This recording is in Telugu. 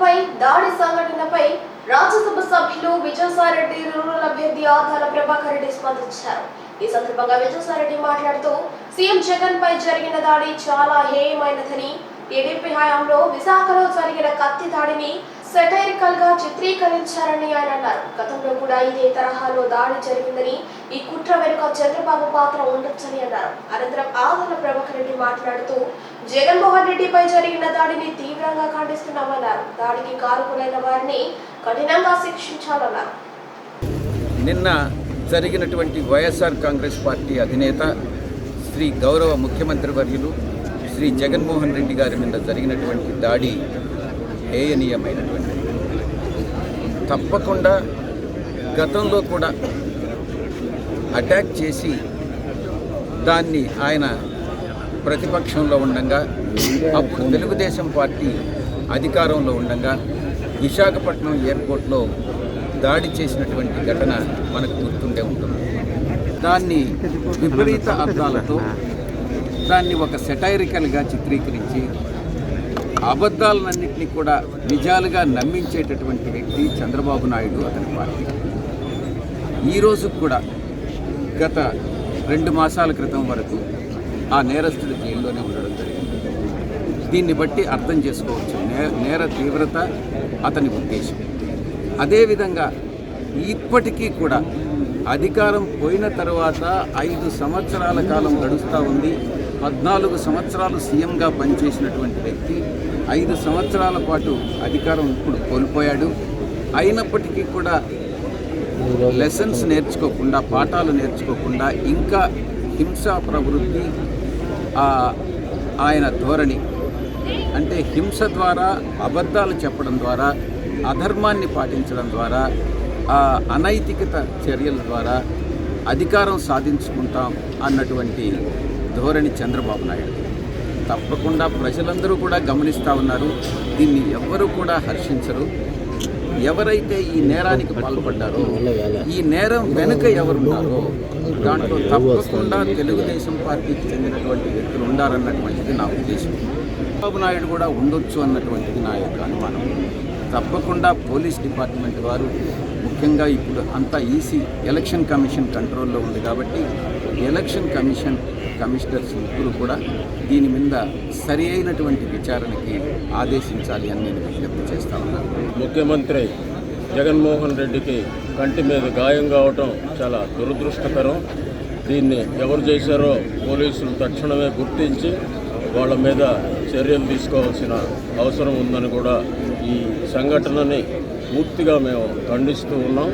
పై దాడి సంఘటనపై రాజ్యసభ సభ్యులు విజయసాయిరెడ్డి రూరల్ అభ్యర్థి ఆధార ప్రభాకర్ రెడ్డి స్పందించారు. ఈ సందర్భంగా విజయసాయిరెడ్డి మాట్లాడుతూ సీఎం జగన్ పై జరిగిన దాడి చాలా హేయమైనదని టీడీపీ హయాంలో విశాఖలో జరిగిన కత్తి దాడిని సెటైరికల్గా చిత్రీకరించారని ఆయన అన్నారు. గతంలో కూడా ఇదే తరహాలో దాడి జరిగిందని ఈ కుట్ర వెనుక చంద్రబాబు పాత్ర ఉండొచ్చని అన్నారు. అనంతరం ఆదరణ ప్రభాకర్ రెడ్డి మాట్లాడుతూ జగన్మోహన్ రెడ్డిపై జరిగిన దాడిని తీవ్రంగా ఖండిస్తున్నామన్నారు. దాడికి కారుకులైన వారిని కఠినంగా శిక్షించాలన్నారు. నిన్న జరిగినటువంటి వైఎస్ఆర్ కాంగ్రెస్ పార్టీ అధినేత శ్రీ గౌరవ ముఖ్యమంత్రి వర్యులు శ్రీ జగన్మోహన్ రెడ్డి గారి మీద జరిగినటువంటి దాడి హేయనీయమైనటువంటిది తప్పకుండా గతంలో కూడా అటాక్ చేసి దాన్ని ఆయన ప్రతిపక్షంలో ఉండగా అప్పుడు తెలుగుదేశం పార్టీ అధికారంలో ఉండగా విశాఖపట్నం ఎయిర్పోర్ట్లో దాడి చేసినటువంటి ఘటన మనకు గుర్తుండే ఉంటుంది. దాన్ని విపరీత అర్థాలతో దాన్ని ఒక సెటైరికల్గా చిత్రీకరించి అబద్ధాలన్నింటినీ కూడా నిజాలుగా నమ్మించేటటువంటి వ్యక్తి చంద్రబాబు నాయుడు అతని పార్టీ. ఈరోజు కూడా గత రెండు మాసాల క్రితం వరకు ఆ నేరస్తుడు జైల్లోనే ఉండడం జరిగింది. దీన్ని బట్టి అర్థం చేసుకోవచ్చు. నేర తీవ్రత అతని ఉద్దేశం. అదేవిధంగా ఇప్పటికీ కూడా అధికారం పోయిన తర్వాత ఐదు సంవత్సరాల కాలం గడుస్తూ ఉంది. పద్నాలుగు సంవత్సరాలు సీఎంగా పనిచేసినటువంటి వ్యక్తి ఐదు సంవత్సరాల పాటు అధికారం ఇప్పుడు కోల్పోయాడు. అయినప్పటికీ కూడా లెసన్స్ నేర్చుకోకుండా పాఠాలు నేర్చుకోకుండా ఇంకా హింసా ప్రవృత్తి ఆయన ధోరణి అంటే హింస ద్వారా అబద్ధాలు చెప్పడం ద్వారా అధర్మాన్ని పాటించడం ద్వారా ఆ అనైతికత చర్యల ద్వారా అధికారం సాధించుకుంటాం అన్నటువంటి ధోరణి చంద్రబాబు నాయుడు. తప్పకుండా ప్రజలందరూ కూడా గమనిస్తూ ఉన్నారు. దీన్ని ఎవ్వరూ కూడా హర్షించరు. ఎవరైతే ఈ నేరానికి పాల్పడ్డారో ఈ నేరం వెనుక ఎవరున్నారో దాంట్లో తప్పకుండా తెలుగుదేశం పార్టీకి చెందినటువంటి వ్యక్తులు ఉండాలన్నటువంటిది నా ఉద్దేశం. చంద్రబాబు నాయుడు కూడా ఉండొచ్చు అన్నటువంటిది నా యొక్క అనుమానం. తప్పకుండా పోలీస్ డిపార్ట్మెంట్ వారు ముఖ్యంగా ఇప్పుడు అంతా ఈసీ ఎలక్షన్ కమిషన్ కంట్రోల్లో ఉంది కాబట్టి ఎలక్షన్ కమిషన్ కమిషనర్స్ ముగ్గురు కూడా దీని మీద సరి అయినటువంటి విచారణకి ఆదేశించాలి అని నేను విజ్ఞప్తి చేస్తా ఉన్నాను ముఖ్యమంత్రి జగన్మోహన్ రెడ్డికి కంటి మీద గాయం కావటం చాలా దురదృష్టకరం. దీన్ని ఎవరు చేశారో పోలీసులు తక్షణమే గుర్తించి వాళ్ళ మీద చర్యలు తీసుకోవాల్సిన అవసరం ఉందని కూడా ఈ సంఘటనని పూర్తిగా మేము ఖండిస్తూ ఉన్నాం.